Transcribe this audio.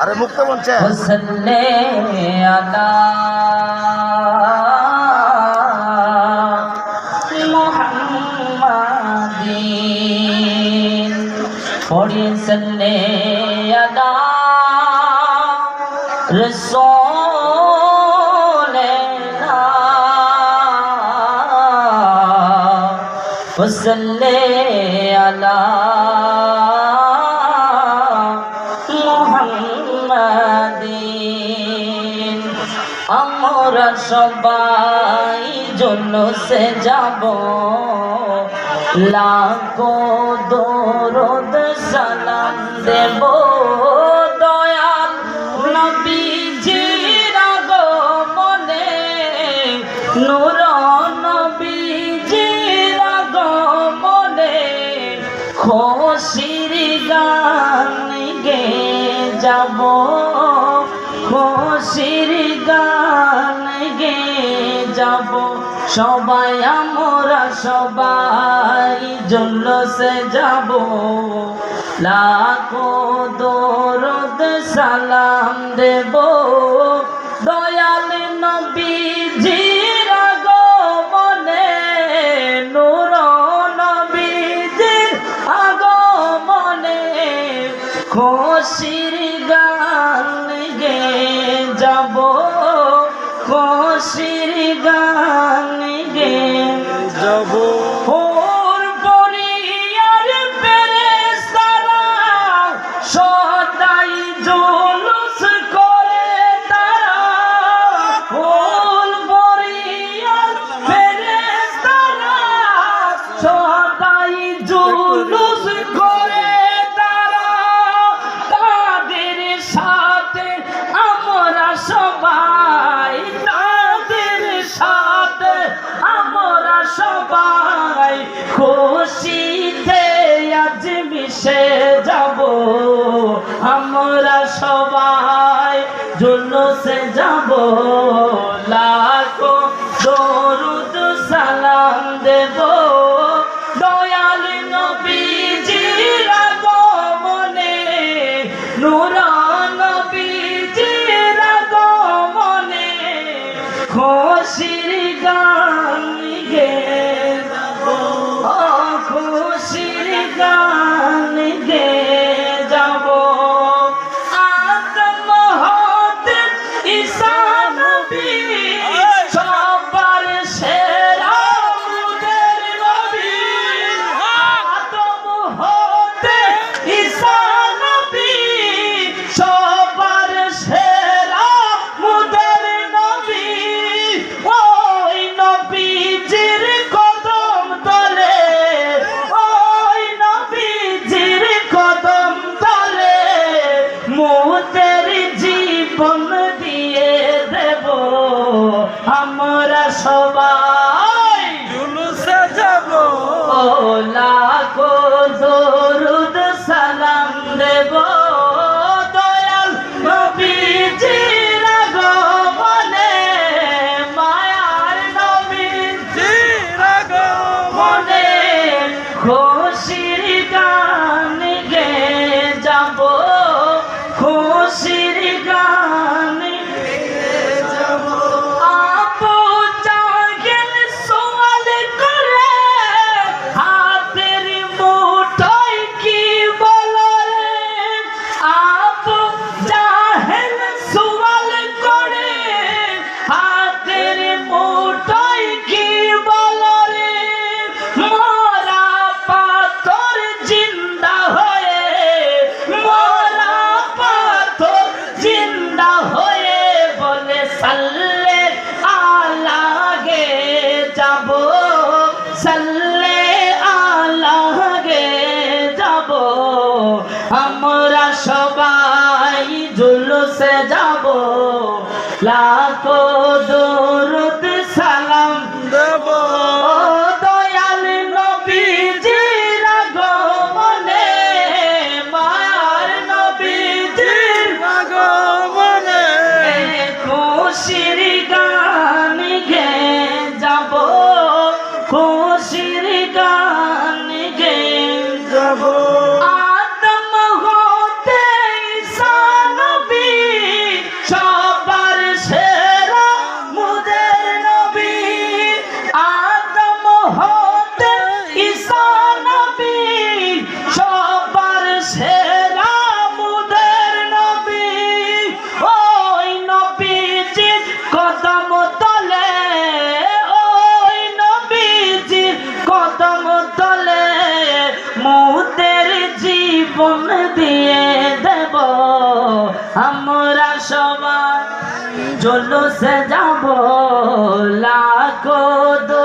আরে মুক্ত মঞ্চে। পড়ি সন্নে আদা। وسلم আমরা সবাই জন্য সে যাব। লাখো দরদ সালাম দেবো। খুশির গান গে যাব। খুশির গান গে যাব। সবাই আমরা সবাই জল্লসে যাব। লাখো দরদ সালাম দেব। খুশির গান গে যাব খুশির গান যাব ঈসা Shalom. যাব লাখো দূর জলুসে যাব লাখো দরুদ